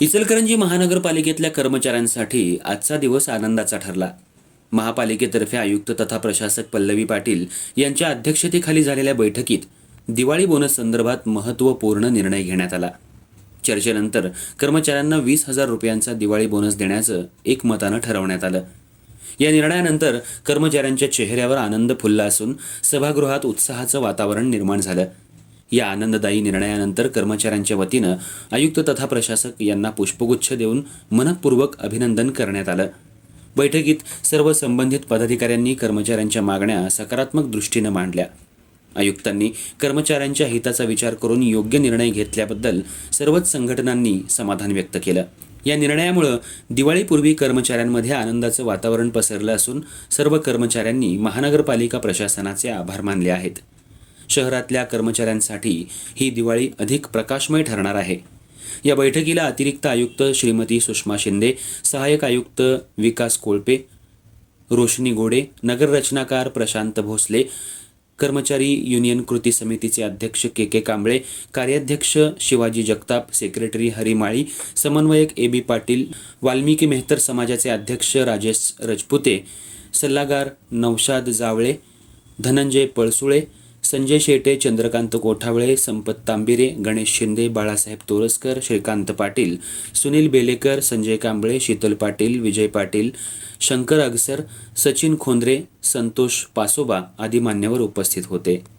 इचलकरंजी महानगरपालिकेतल्या कर्मचाऱ्यांसाठी आजचा दिवस आनंदाचा ठरला. महापालिकेतर्फे आयुक्त तथा प्रशासक पल्लवी पाटील यांच्या अध्यक्षतेखाली झालेल्या बैठकीत दिवाळी बोनस संदर्भात महत्त्वपूर्ण निर्णय घेण्यात आला. चर्चेनंतर कर्मचाऱ्यांना वीस हजार रुपयांचा दिवाळी बोनस देण्याचं एकमतानं ठरवण्यात आलं. या निर्णयानंतर कर्मचाऱ्यांच्या चेहऱ्यावर आनंद फुलला असून सभागृहात उत्साहाचं वातावरण निर्माण झालं. या आनंददायी निर्णयानंतर कर्मचाऱ्यांच्या वतीनं आयुक्त तथा प्रशासक यांना पुष्पगुच्छ देऊन मनपूर्वक अभिनंदन करण्यात आलं. बैठकीत सर्व संबंधित पदाधिकाऱ्यांनी कर्मचाऱ्यांच्या मागण्या सकारात्मक दृष्टीनं मांडल्या. आयुक्तांनी कर्मचाऱ्यांच्या हिताचा विचार करून योग्य निर्णय घेतल्याबद्दल सर्वच संघटनांनी समाधान व्यक्त केलं. या निर्णयामुळं दिवाळीपूर्वी कर्मचाऱ्यांमध्ये आनंदाचं वातावरण पसरलं असून सर्व कर्मचाऱ्यांनी महानगरपालिका प्रशासनाचे आभार मानले आहेत. शहरातल्या कर्मचाऱ्यांसाठी ही दिवाळी अधिक प्रकाशमय ठरणार आहे. या बैठकीला अतिरिक्त आयुक्त श्रीमती सुषमा शिंदे सहाय्यक आयुक्त विकास कोळपे रोशनी गोडे नगररचनाकार प्रशांत भोसले कर्मचारी युनियन कृती समितीचे अध्यक्ष के के कांबळे कार्याध्यक्ष शिवाजी जगताप सेक्रेटरी हरिमाळी समन्वयक ए बी पाटील वाल्मिकी मेहतर समाजाचे अध्यक्ष राजेश रजपुते सल्लागार नौशाद जावळे धनंजय पळसुळे संजय शेटे चंद्रकांत कोठावळे संपत तांबिरे गणेश शिंदे बाळासाहेब तोरसकर श्रीकांत पाटील सुनील बेलेकर संजय कांबळे शीतल पाटील विजय पाटील शंकर अगसर सचिन खोंद्रे संतोष पासोबा आदी मान्यवर उपस्थित होते.